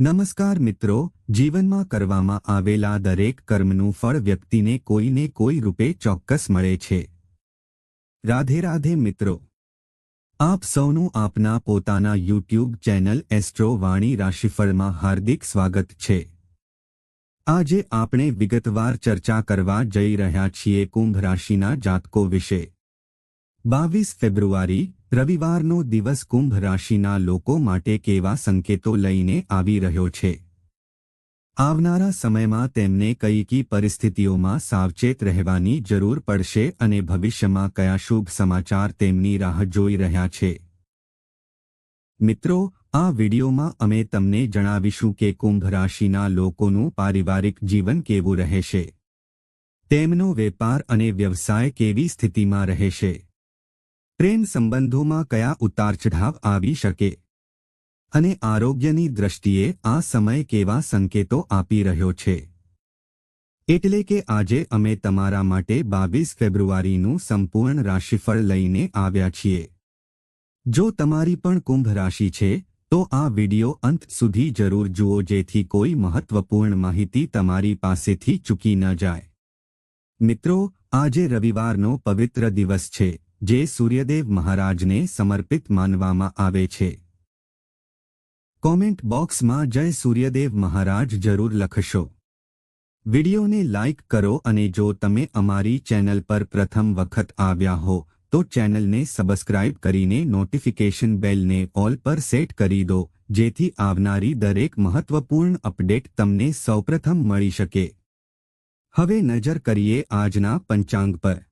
નમસ્કાર મિત્રો, જીવનમાં કરવામાં આવેલા દરેક કર્મનું ફળ વ્યક્તિને કોઈને કોઈ રૂપે ચોક્કસ મળે છે. રાધે રાધે મિત્રો. આપ સૌનું આપના પોતાના યુટ્યુબ ચેનલ એસ્ટ્રો વાણી રાશિફળમાં હાર્દિક સ્વાગત છે. આજે આપણે વિગતવાર ચર્ચા કરવા જઈ રહ્યા છીએ કુંભ રાશિના જાતકો વિશે. બાવીસ ફેબ્રુઆરી રવિવારનો દિવસ કુંભ રાશિના લોકો માટે કેવા સંકેતો લઈને આવી રહ્યો છે? આવનારા સમયમાં તેમને કઈ કી પરિસ્થિતિઓમાં સાવચેત રહેવાની જરૂર પડશે અને ભવિષ્યમાં કયા શુભ સમાચાર તેમની રાહ જોઈ રહ્યા છે? મિત્રો, આ વિડીયોમાં અમે તમને જણાવીશું કે કુંભ રાશિના લોકોનું પારિવારિક જીવન કેવું રહેશે? તેમનો વેપાર અને વ્યવસાય કેવી સ્થિતિમાં રહેશે? પ્રેમ સંબંધોમાં કયા ઉતાર ચઢાવ આવી શકે? અને આરોગ્યની દ્રષ્ટિએ આ સમય કેવા સંકેતો આપી રહ્યો છે? એટલે કે આજે અમે તમારા માટે બાવીસ ફેબ્રુઆરીનું સંપૂર્ણ રાશિફળ લઈને આવ્યા છીએ. જો તમારી પણ કુંભ રાશિ છે, તો આ વિડિયો અંત સુધી જરૂર જુઓ જેથી કોઈ મહત્વપૂર્ણ માહિતી તમારી પાસેથી ચૂકી ન જાય. મિત્રો, આજે રવિવારનો પવિત્ર દિવસ છે. જે સૂર્યદેવ મહારાજને સમર્પિત માનવામાં આવે છે. કોમેન્ટ બોક્સમાં જય સૂર્યદેવ મહારાજ જરૂર લખશો. વિડિયોને લાઇક કરો અને જો તમે અમારી ચેનલ પર પ્રથમ વખત આવ્યા હો, તો ચેનલને સબસ્ક્રાઇબ કરીને નોટિફિકેશન બેલને ઓલ પર સેટ કરી દો, જેથી આવનારી દરેક મહત્વપૂર્ણ અપડેટ તમને સૌપ્રથમ મળી શકે. હવે નજર કરીએ આજના પંચાંગ પર.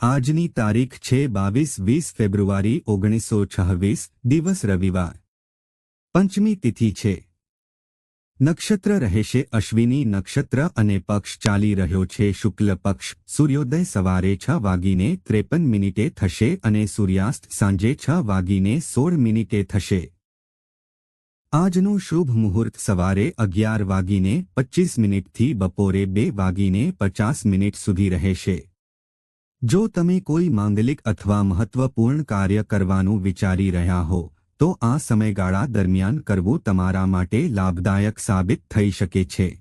આજની તારીખ છે બાવીસ વીસ ફેબ્રુઆરી ઓગણીસો છવ્વીસ દિવસ રવિવાર. પંચમી તિથિ છે. નક્ષત્ર રહેશે અશ્વિની નક્ષત્ર અને પક્ષ ચાલી રહ્યો છે શુક્લ પક્ષ. સૂર્યોદય સવારે છ વાગીને ત્રેપન મિનિટે થશે અને સૂર્યાસ્ત સાંજે છ વાગીને સોળ મિનિટે થશે. આજનું શુભ મુહૂર્ત સવારે અગિયાર વાગીને પચ્ચીસ મિનિટથી બપોરે બે વાગીને પચાસ મિનિટ સુધી રહેશે. જો તમે કોઈ માંગલિક અથવા મહત્વપૂર્ણ કાર્ય કરવાનું વિચારી રહ્યા હો, તો આ સમયગાળા દરમિયાન કરવું તમારા માટે લાભદાયક સાબિત થઈ શકે છે.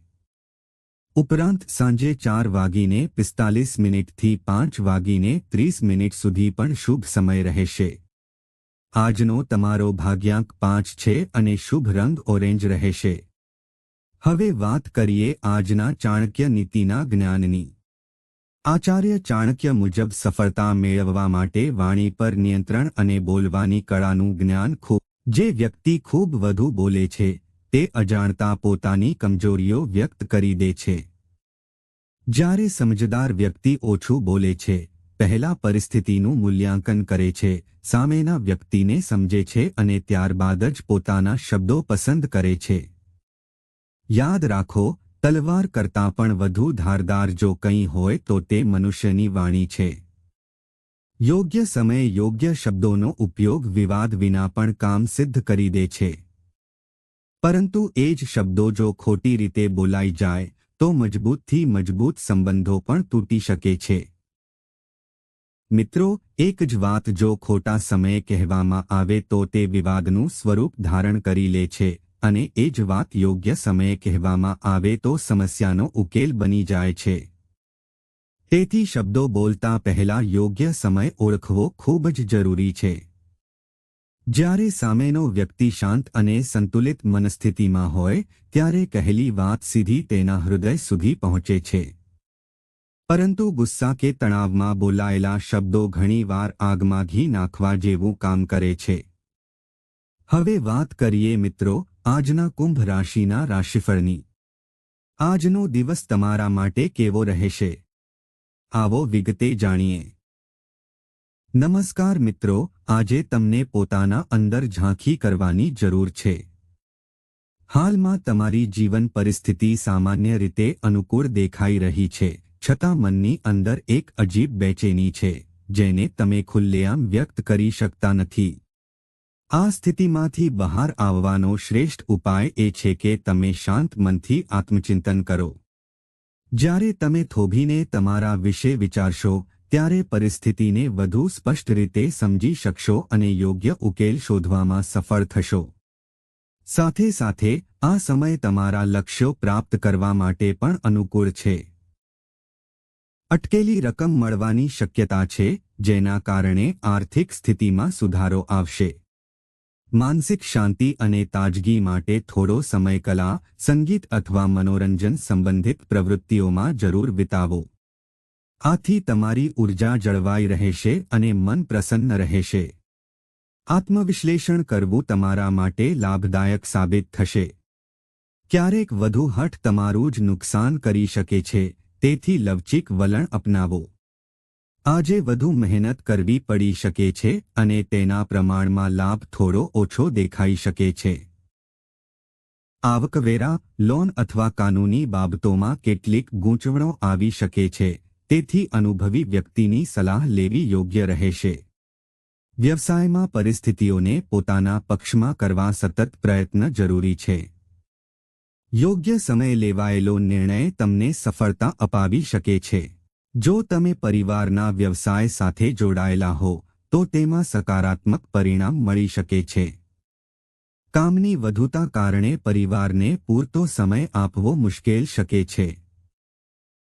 ઉપરાંત સાંજે ચાર વાગીને પિસ્તાલીસ મિનિટથી પાંચ વાગીને ત્રીસ મિનિટ સુધી પણ શુભ સમય રહેશે. આજનો તમારો ભાગ્યાંક પાંચ છે અને શુભ રંગ ઓરેન્જ રહેશે. હવે વાત કરીએ આજના ચાણક્ય નીતિના જ્ઞાનની. આચાર્ય ચાણક્ય મુજબ સફળતા મેળવવા માટે વાણી પર નિયંત્રણ અને બોલવાની કળાનું જ્ઞાન ખૂબ, જે વ્યક્તિ ખૂબ વધુ બોલે છે, તે અજાણતા પોતાની કમજોરીઓ વ્યક્ત કરી દે છે. જ્યારે સમજદાર વ્યક્તિ ઓછું બોલે છે, પહેલા પરિસ્થિતિનું મૂલ્યાંકન કરે છે, સામેના વ્યક્તિને સમજે છે અને ત્યારબાદ જ પોતાના શબ્દો પસંદ કરે છે. યાદ રાખો તલવાર કરતાં પણ વધુ ધારદાર જો કંઈ હોય તો તે મનુષ્યની વાણી છે. યોગ્ય સમયે યોગ્ય શબ્દોનો ઉપયોગ વિવાદ વિના પણ કામ સિદ્ધ કરી દે છે. પરંતુ એ જ શબ્દો જો ખોટી રીતે બોલાઈ જાય, તો મજબૂતથી મજબૂત સંબંધો પણ તૂટી શકે છે. મિત્રો, એક જ વાત જો ખોટા સમયે કહેવામાં આવે તો તે વિવાદનું સ્વરૂપ ધારણ કરી લે છે. અને એ જ વાત યોગ્ય સમયે કહેવામાં આવે તો સમસ્યાનો ઉકેલ બની જાય છે. તેથી શબ્દો બોલતા પહેલા યોગ્ય સમય ઓળખવો ખૂબ જ જરૂરી છે. જ્યારે સામેનો વ્યક્તિ શાંત અને સંતુલિત મનસ્થિતિમાં હોય, ત્યારે કહેલી વાત સીધી તેના હૃદય સુધી પહોંચે છે. પરંતુ ગુસ્સા કે તણાવમાં બોલાયેલા શબ્દો ઘણીવાર આગમાં ઘી નાખવા જેવું કામ કરે છે. હવે વાત કરીએ મિત્રો આજના કુંભ રાશિના રાશિફળની. આજનો દિવસ તમારા માટે કેવો રહેશે? આવો વિગતે જાણીએ. નમસ્કાર મિત્રો, આજે તમને પોતાના અંદર ઝાંખી કરવાની જરૂર છે. હાલમાં તમારી જીવન પરિસ્થિતિ સામાન્ય રીતે અનુકૂળ દેખાઈ રહી છે, છતાં મનની અંદર એક અજીબ બેચેની છે, જેને તમે ખુલ્લેઆમ વ્યક્ત કરી શકતા નથી. આ સ્થિતિમાંથી બહાર આવવાનો શ્રેષ્ઠ ઉપાય એ છે કે તમે શાંત મનથી આત્મચિંતન કરો. જ્યારે તમે થોભીને તમારા વિશે વિચારશો, ત્યારે પરિસ્થિતિને વધુ સ્પષ્ટ રીતે સમજી શકશો અને યોગ્ય ઉકેલ શોધવામાં સફળ થશો. સાથે સાથે, આ સમય તમારા લક્ષ્યો પ્રાપ્ત કરવા માટે પણ અનુકૂળ છે. અટકેલી રકમ મળવાની શક્યતા છે, જેના કારણે આર્થિક સ્થિતિમાં સુધારો આવશે. માનસિક શાંતિ અને તાજગી માટે થોડો સમય કલા, સંગીત અથવા મનોરંજન સંબંધિત પ્રવૃત્તિઓમાં જરૂર વિતાવો. આથી તમારી ઊર્જા જળવાઈ રહેશે અને મન પ્રસન્ન રહેશે. આત્મવિશ્લેષણ કરવું તમારા માટે લાભદાયક સાબિત થશે. ક્યારેક વધુ હઠ તમારું જ નુકસાન કરી શકે છે, તેથી લવચીક વલણ અપનાવો. આજે વધુ મહેનત કરવી પડી શકે છે અને તેના પ્રમાણમાં લાભ થોડો ઓછો દેખાઈ શકે છે. આવકવેરા, લોન અથવા કાનૂની બાબતોમાં કેટલીક ગૂંચવણો આવી શકે છે, તેથી અનુભવી વ્યક્તિની સલાહ લેવી યોગ્ય રહેશે. વ્યવસાયમાં પરિસ્થિતિઓને પોતાના પક્ષમાં કરવા સતત પ્રયત્ન જરૂરી છે. યોગ્ય સમયે લેવાયેલો નિર્ણય તમને સફળતા અપાવી શકે છે. જો તમે પરિવારના વ્યવસાય સાથે જોડાયેલા હો, તો તેમાં સકારાત્મક પરિણામ મળી શકે છે. કામની વધુતા કારણે પરિવારને પૂરતો સમય આપવો મુશ્કેલ શકે છે.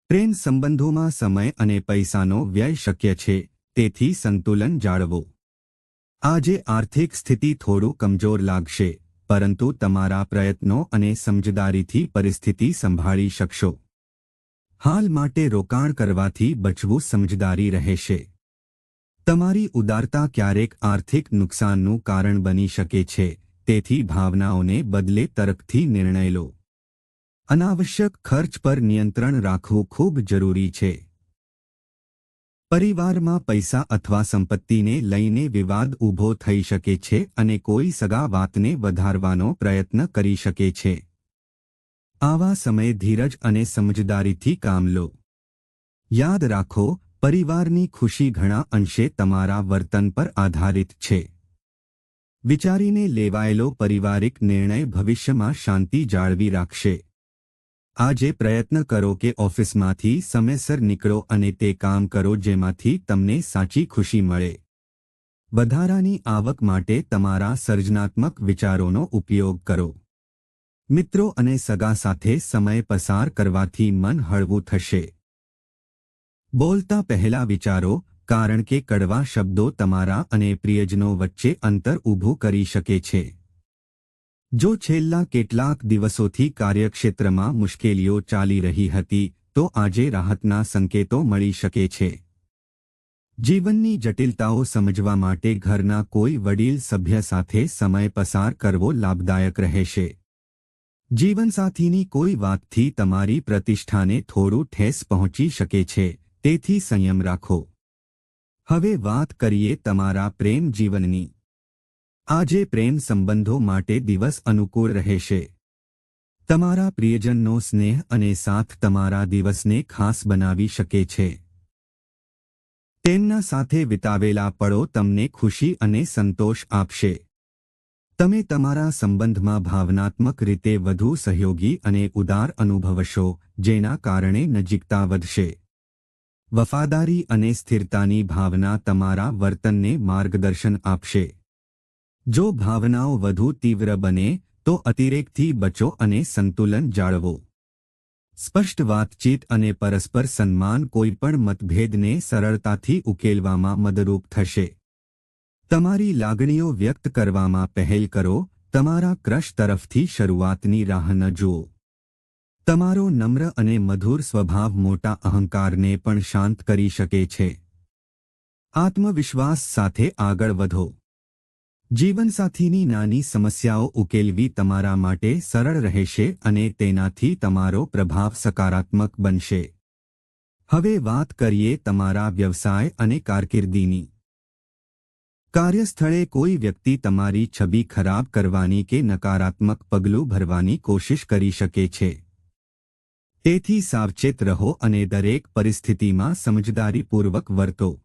પ્રેમ સંબંધોમાં સમય અને પૈસાનો વ્યય શક્ય છે, તેથી સંતુલન જાળવો. આજે આર્થિક સ્થિતિ થોડું કમજોર લાગશે, પરંતુ તમારા પ્રયત્નો અને સમજદારીથી પરિસ્થિતિ સંભાળી શકશો. હાલ માટે રોકાણ કરવાથી બચવું સમજદારી રહેશે. તમારી ઉદારતા ક્યારેક આર્થિક નુકસાનનું કારણ બની શકે છે, તેથી ભાવનાઓને બદલે તરકથી નિર્ણય લો. અનાવશ્યક ખર્ચ પર નિયંત્રણ રાખવું ખૂબ જરૂરી છે. પરિવારમાં પૈસા અથવા સંપત્તિને લઈને વિવાદ ઊભો થઈ શકે છે અને કોઈ સગા વાતને વધારવાનો પ્રયત્ન કરી શકે છે. આવા સમયે ધીરજ અને સમજદારીથી કામ લો. યાદ રાખો, પરિવારની ખુશી ઘણા અંશે તમારા વર્તન પર આધારિત છે. વિચારીને લેવાયેલો પરિવારિક નિર્ણય ભવિષ્યમાં શાંતિ જાળવી રાખશે. આજે પ્રયત્ન કરો કે ઓફિસમાંથી સમયસર નીકળો અને તે કામ કરો જેમાંથી તમને સાચી ખુશી મળે. વધારાની આવક માટે તમારા સર્જનાત્મક વિચારોનો ઉપયોગ કરો. મિત્રો અને સગા સાથે સમય પસાર કરવાથી મન હળવું થશે. બોલતા પહેલા વિચારો, કારણ કે કડવા શબ્દો તમારા અને પ્રિયજનો વચ્ચે અંતર ઊભું કરી શકે છે. જો છેલ્લા કેટલાક દિવસોથી કાર્યક્ષેત્રમાં મુશ્કેલીઓ ચાલી રહી હતી, તો આજે રાહતના સંકેતો મળી શકે છે. જીવનની જટિલતાઓ સમજવા માટે ઘરના કોઈ વડીલ સભ્ય સાથે સમય પસાર કરવો લાભદાયક રહેશે. જીવનસાથીની કોઈ વાતથી તમારી પ્રતિષ્ઠાને થોડું ઠેસ પહોંચી શકે છે, તેથી સંયમ રાખો. હવે વાત કરીએ તમારા પ્રેમ જીવનની. આજે પ્રેમ સંબંધો માટે દિવસ અનુકૂળ રહેશે. તમારા પ્રિયજનનો સ્નેહ અને સાથ તમારા દિવસને ખાસ બનાવી શકે છે. તેમના સાથે વિતાવેલા પળો તમને ખુશી અને સંતોષ આપશે. તમે તમારા સંબંધમાં ભાવનાત્મક રીતે વધુ સહયોગી અને ઉદાર અનુભવશો, જેના કારણે નજીકતા વધશે. વફાદારી અને સ્થિરતાની ભાવના તમારા વર્તનને માર્ગદર્શન આપશે. જો ભાવનાઓ વધુ તીવ્ર બને, તો અતિરેકથી બચો અને સંતુલન જાળવો. સ્પષ્ટ વાતચીત અને પરસ્પર સન્માન કોઈપણ મતભેદને સરળતાથી ઉકેલવામાં મદરૂપ થશે. તમારી લાગણીઓ વ્યક્ત કરવામાં પહેલ કરો, તમારા ક્રશ તરફથી શરૂઆતની રાહ ન જુઓ. તમારો નમ્ર અને મધુર સ્વભાવ મોટા અહંકારને પણ શાંત કરી શકે છે. આત્મવિશ્વાસ સાથે આગળ વધો. જીવનસાથીની નાની સમસ્યાઓ ઉકેલવી તમારા માટે સરળ રહેશે અને તેનાથી તમારો પ્રભાવ સકારાત્મક બનશે. હવે વાત કરીએ તમારા વ્યવસાય અને કારકિર્દીની. કાર્યસ્થળે કોઈ વ્યક્તિ તમારી છબી ખરાબ કરવાની કે નકારાત્મક પગલું ભરવાની કોશિશ કરી શકે છે. તેથી સાવચેત રહો અને દરેક પરિસ્થિતિમાં સમજદારીપૂર્વક વર્તો.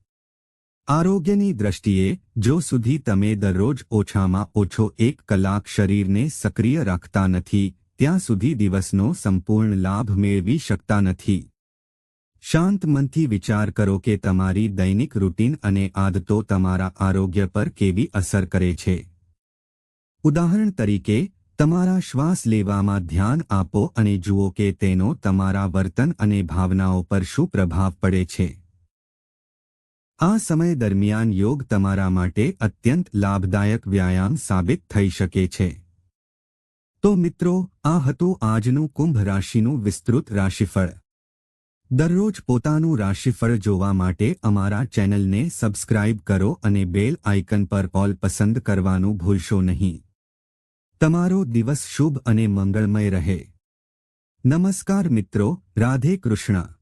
આરોગ્યની દ્રષ્ટિએ, જો સુધી તમે દરરોજ ઓછામાં ઓછો એક કલાક શરીરને સક્રિય રાખતા નથી, ત્યાં સુધી દિવસનો સંપૂર્ણ લાભ મેળવી શકતા નથી. શાંત મનથી વિચાર કરો કે તમારી દૈનિક રૂટીન અને આદતો તમારા આરોગ્ય પર કેવી અસર કરે છે. ઉદાહરણ તરીકે, તમારા શ્વાસ લેવામાં ધ્યાન આપો અને જુઓ કે તેનો તમારા વર્તન અને ભાવનાઓ પર શું પ્રભાવ પડે છે. આ સમય દરમિયાન યોગ તમારા માટે અત્યંત લાભદાયક વ્યાયામ સાબિત થઈ શકે છે. તો મિત્રો, આ હતું આજનું કુંભ રાશિનું વિસ્તૃત રાશિફળ. દરરોજ પોતાનું રાશિફળ જોવા માટે અમારા ચેનલને સબસ્ક્રાઇબ કરો અને બેલ આઇકન પર ઓલ પસંદ કરવાનું ભૂલશો નહીં. તમારો દિવસ શુભ અને મંગળમય રહે. નમસ્કાર મિત્રો, રાધે કૃષ્ણ.